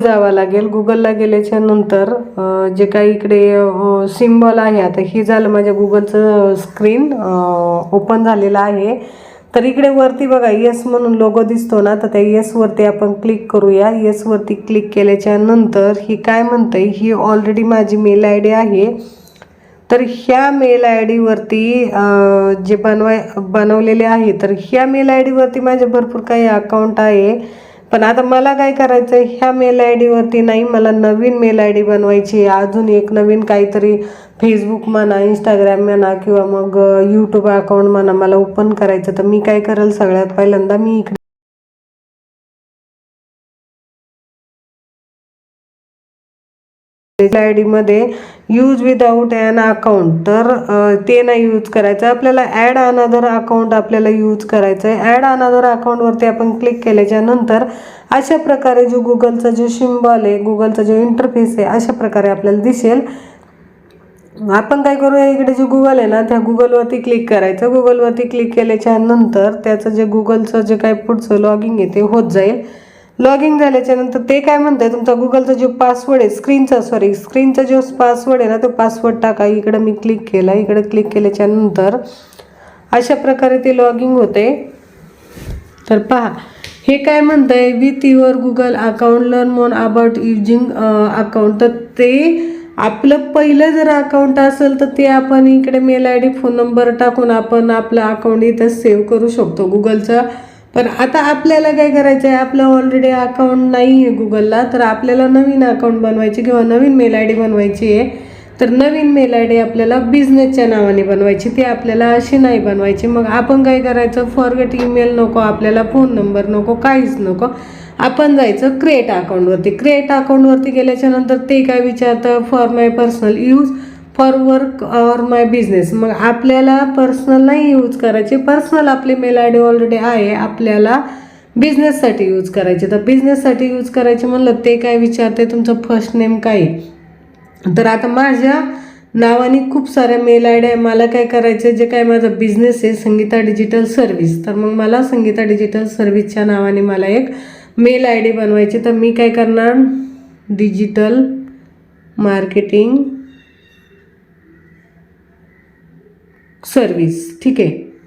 जावं लागेल. गुगलला गेल्याच्यानंतर जे काही इकडे सिम्बॉल आहे आता हे झालं माझ्या गुगलचं स्क्रीन ओपन झालेलं आहे. तर इकडे वरती बघा येस म्हणून लोगो दिसतो ना तर त्या येसवरती आपण क्लिक करूया. येसवरती क्लिक केल्याच्यानंतर ही काय म्हणते ही ऑलरेडी माझी मेल आय डी आहे. तर ह्या मेल आय डीवरती जे बनवाय बनवलेले आहे तर ह्या मेल आय डीवरती माझे भरपूर काही अकाउंट आहे. पण आता मला काय करायचं आहे ह्या मेल आय डीवरती नाही मला नवीन मेल आय डी बनवायची आहे. अजून एक नवीन काहीतरी फेसबुक म्हणा इंस्टाग्राम म्हणा किंवा मग यूट्यूब अकाउंट म्हणा मला ओपन करायचं तर मी काय करेल? सगळ्यात पहिल्यांदा मी इकडे आयमध्ये यूज विदाऊट ॲन अकाउंट तर ते नाही यूज करायचं. आपल्याला ॲड अनदर अकाउंट आपल्याला यूज करायचं आहे ॲड अनदर अकाउंटवरती आपण क्लिक केल्याच्यानंतर अशा प्रकारे जो गुगलचा जो शिंबॉल आहे गुगलचा जो इंटरफेस आहे अशा प्रकारे आपल्याला दिसेल. आपण काय करूया इकडे जे गुगल आहे ना त्या गुगलवरती क्लिक करायचं. गुगलवरती क्लिक केल्याच्यानंतर त्याचं जे गुगलचं जे काय पुढचं लॉगिंग आहे ते होत जाईल. लॉगिंग झाल्याच्यानंतर ते काय म्हणतंय? तुमचा गुगलचा जो पासवर्ड आहे स्क्रीनचा सॉरी स्क्रीनचा जो पासवर्ड आहे ना तो पासवर्ड टाका. इकडं मी क्लिक केला. इकडं क्लिक केल्याच्यानंतर अशा प्रकारे ते लॉगिंग होते. तर पहा हे काय म्हणतंय? With your Google account learn more about using account तर ते आपलं पहिलं जर अकाउंट असेल तर ते आपण इकडे mail I D phone number टाकून आपण आपलं अकाउंट इथं सेव्ह करू शकतो. गुगलचा पण आता आपल्याला काय करायचं आहे? आपलं ऑलरेडी अकाउंट नाही आहे गुगलला तर आपल्याला नवीन अकाउंट बनवायची किंवा नवीन मेल आय डी बनवायची आहे. तर नवीन मेल आय डी आपल्याला बिझनेसच्या नावाने बनवायची ती आपल्याला अशी नाही बनवायची. मग आपण काय करायचं? फॉरगेट ईमेल नको आपल्याला फोन नंबर नको काहीच नको. आपण जायचं क्रिएट अकाउंटवरती क्रिएट अकाउंटवरती गेल्याच्यानंतर ते काय विचारतं? For my personal use for work or my business मग आपल्याला पर्सनल नाही यूज करायचे. पर्सनल आपली मेल आय डी ऑलरेडी आहे. आपल्याला बिझनेससाठी यूज करायचे. तर बिझनेससाठी यूज करायचे म्हणलं ते काय विचारते तुमचं फर्स्ट नेम काय? तर आता माझ्या नावाने खूप साऱ्या मेल आय डी आहे. मला काय करायचं आहे जे काय माझा बिझनेस आहे संगीता डिजिटल सर्व्हिस तर मग मला संगीता डिजिटल सर्व्हिसच्या नावाने मला एक मेल आय डी बनवायची. तर मी काय करणार? डिजिटल मार्केटिंग सर्विस ठीक आहे.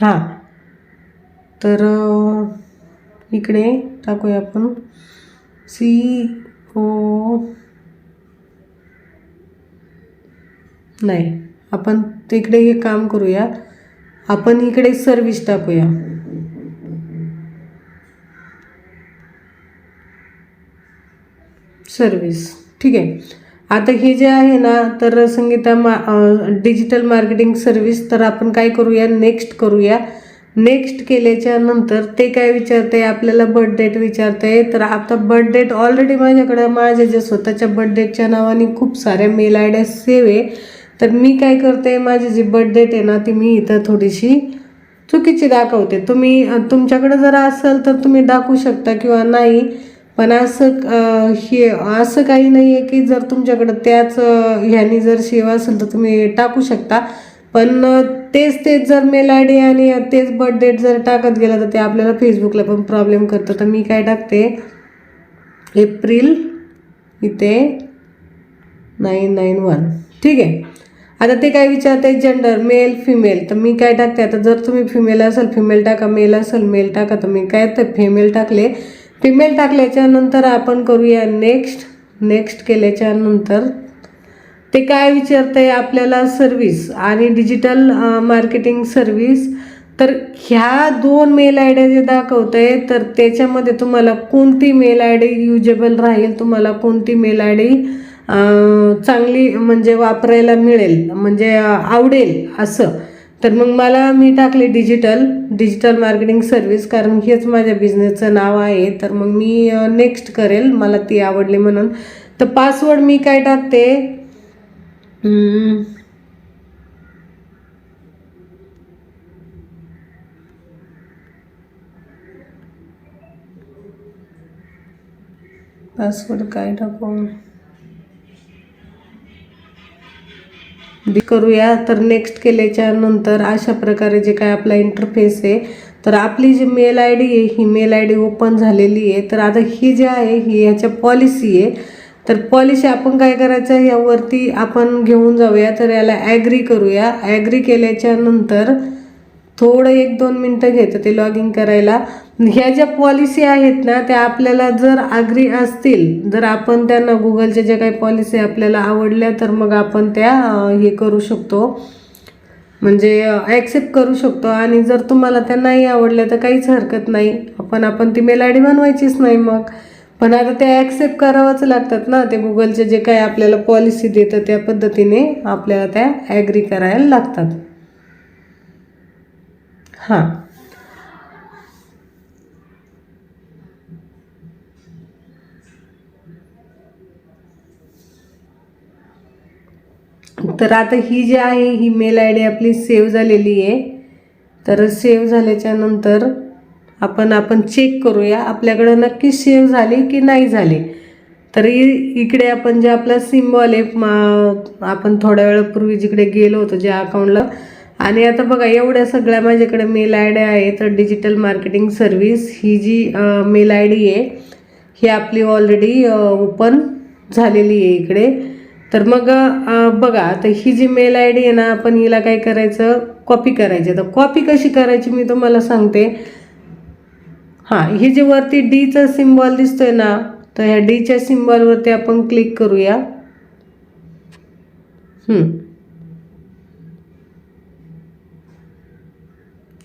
हाँ. तर अं, इकडे टाकूया आपण. सी ओ नाही आपण तिकडे हे काम करूया. आपण इकडे सर्विस टाकूया. सर्विस ठीक आहे. आता हे जे आहे ना तर संगीता मा डिजिटल मार्केटिंग सर्विस तर आपण काय करूया? नेक्स्ट करूया. नेक्स्ट केल्याच्यानंतर ते काय विचारते आपल्याला बर्थ डेट विचारते तर आता बर्थ डेट ऑलरेडी माझ्याकडं माझ्या जे स्वतःच्या बर्थ डेटच्या नावाने खूप साऱ्या मेल आय ड्या सेव्ह आहे. तर मी काय करते माझी जी बर्थ डेट आहे ना ती मी इथं थोडीशी चुकीची दाखवते. तुम्ही तुमच्याकडे जर असेल तर तुम्ही दाखवू शकता किंवा नाही. पण असं हे असं काही नाही आहे की जर तुमच्याकडं त्याच ह्यानी जर सेवा असेल तर तुम्ही टाकू शकता. पण तेच तेच जर मेल आय डी आणि तेच बर्थडेट जर टाकत गेलं तर ते आपल्याला फेसबुकला पण प्रॉब्लेम करतं. तर मी काय टाकते? एप्रिल इथे नाईन नाईन वन. ठीक आहे? आता ते काय विचारते जेंडर मेल फिमेल. तर मी काय टाकते? आता जर तुम्ही फिमेल असाल फिमेल टाका. मेल असेल मेल टाका. तर मी काय तर फिमेल टाकले. फिमेल टाकल्याच्यानंतर आपण करूया नेक्स्ट नेक्स्ट केल्याच्यानंतर ते काय विचारतंय आपल्याला सर्विस आणि डिजिटल मार्केटिंग सर्व्हिस तर ह्या दोन मेल आय ड्या जे दाखवत आहे तर त्याच्यामध्ये तुम्हाला कोणती मेल आय डी युजेबल राहील? तुम्हाला कोणती मेल आय डी चांगली म्हणजे वापरायला मिळेल? म्हणजे आवडेल? असं. तर मग मला मी टाकले डिजिटल डिजिटल मार्केटिंग सर्व्हिस कारण हेच माझ्या बिझनेसचं नाव आहे. तर मग मी नेक्स्ट करेल. मला ती आवडली म्हणून. तर पासवर्ड मी काय टाकते? पासवर्ड काय टाकू? करूया. तर नेक्स्ट केल्याच्यानंतर अशा प्रकारे जे काय आपला इंटरफेस आहे तर आपली जी मेल आय डी आहे ही मेल आय डी ओपन झालेली आहे. तर आता ही जी आहे ही ह्याच्या पॉलिसी आहे. तर पॉलिसी आपण काय करायचं? आहे यावरती आपण घेऊन जाऊया. तर याला ॲग्री करूया. ॲग्री केल्याच्यानंतर थोडं एक दोन मिनटं घेतं ते लॉग इन करायला. ह्या ज्या पॉलिसी आहेत ना त्या आपल्याला जर आग्री असतील जर आपण त्यांना गुगलच्या ज्या काही पॉलिसी आपल्याला आवडल्या तर मग आपण त्या हे करू शकतो. म्हणजे ॲक्सेप्ट करू शकतो. आणि जर तुम्हाला त्या नाही आवडल्या तर काहीच हरकत नाही. आपण आपण ती मेल आय डी बनवायचीच नाही मग. पण आता ते ॲक्सेप्ट करावंच लागतात ना. ते गुगलचे जे काही आपल्याला पॉलिसी देतं त्या पद्धतीने आपल्याला त्या ॲग्री करायला लागतात. हां. तर आता ही जी आहे ही मेल आय डी आपली सेव्ह झालेली आहे. तर सेव्ह झाल्याच्यानंतर आपण आपण चेक करूया आपल्याकडं नक्की सेव्ह झाली की नाही झाली. तर इकडे आपण जे आपला सिम्बॉल आहे मा- आपण थोड्या वेळापूर्वी जिकडे गेलो होतो ज्या अकाउंटला आणि आता बघा एवढ्या सगळ्या माझ्याकडे मेल आय डी आहे तर डिजिटल मार्केटिंग सर्व्हिस ही जी मेल आय डी आहे ही आपली ऑलरेडी ओपन झालेली आहे इकडे. तर मग बघा आता ही जी मेल आय डी आहे ना आपण हिला काय करायचं? कॉपी करायची. तर कॉपी कशी करायची मी तुम्हाला सांगते. हां ही जे वरती डीचा सिम्बॉल दिसतोय ना तर ह्या डीच्या सिम्बॉलवरती आपण क्लिक करूया.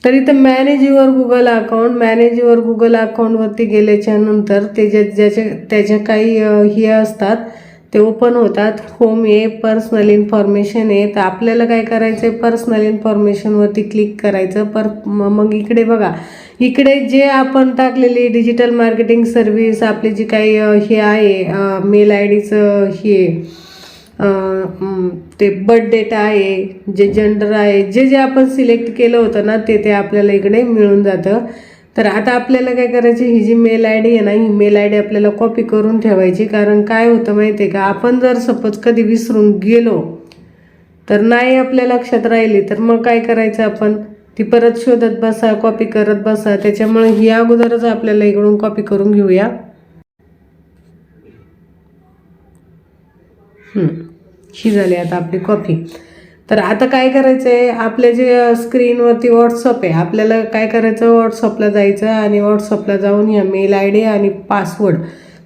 तर इथं manage your Google account manage your Google अकाउंटवरती गेल्याच्यानंतर ते ज्या ज्याचे त्याच्या काही हे असतात ते ओपन होतात. होम आहे पर्सनल इन्फॉर्मेशन आहे तर आपल्याला काय करायचं आहे पर्सनल इन्फॉर्मेशनवरती क्लिक करायचं. पर म- मग इकडे बघा. इकडे जे आपण टाकलेली डिजिटल मार्केटिंग सर्व्हिस आपली जी काही हे आहे मेल आय डीचं हे ते बर्थ डेट आहे जे जेंडर आहे जे जे आपण सिलेक्ट केलं होतं ना ते ते आपल्याला इकडे मिळून जातं. तर आता आपल्याला काय करायची ही जी मेल आय डी आहे ना ही मेल आय डी आपल्याला कॉपी करून ठेवायची. कारण काय होतं माहिती आहे का आपण जर सपोज कधी विसरून गेलो तर नाही आपल्या लक्षात राहिली तर मग काय करायचं आपण? ती परत शोधत बसा कॉपी करत बसा. त्याच्यामुळे ही अगोदरच आपल्याला इकडून कॉपी करून घेऊया. ही झाली आता आपली कॉफी. तर आता काय करायचं आहे आपल्या जे स्क्रीनवरती व्हॉट्सअप आहे आपल्याला काय करायचं? व्हॉट्सअपला जायचं आणि व्हॉट्सअपला जाऊन या मेल आय डी आणि पासवर्ड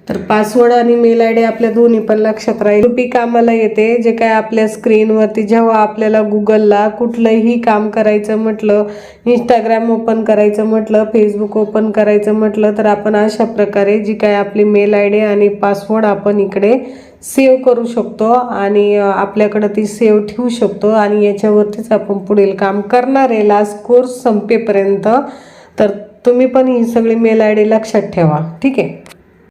तर पासवर्ड आणि मेल आय डी आपल्या दोन्ही पण लक्षात राहील. पी कामाला येते जे काय आपल्या स्क्रीनवरती जेव्हा आपल्याला गुगलला कुठलंही काम करायचं म्हटलं इंस्टाग्राम ओपन करायचं म्हटलं फेसबुक ओपन करायचं म्हटलं तर आपण अशा प्रकारे जी काय आपली मेल आय डी आणि पासवर्ड आपण इकडे सेव्ह करू शकतो आणि आपल्याकडं ती सेव्ह ठेवू शकतो आणि याच्यावरतीच आपण पुढील काम करणार आहे लास्ट कोर्स संपेपर्यंत. तर तुम्ही पण ही सगळी मेल आय डी लक्षात ठेवा. ठीक आहे?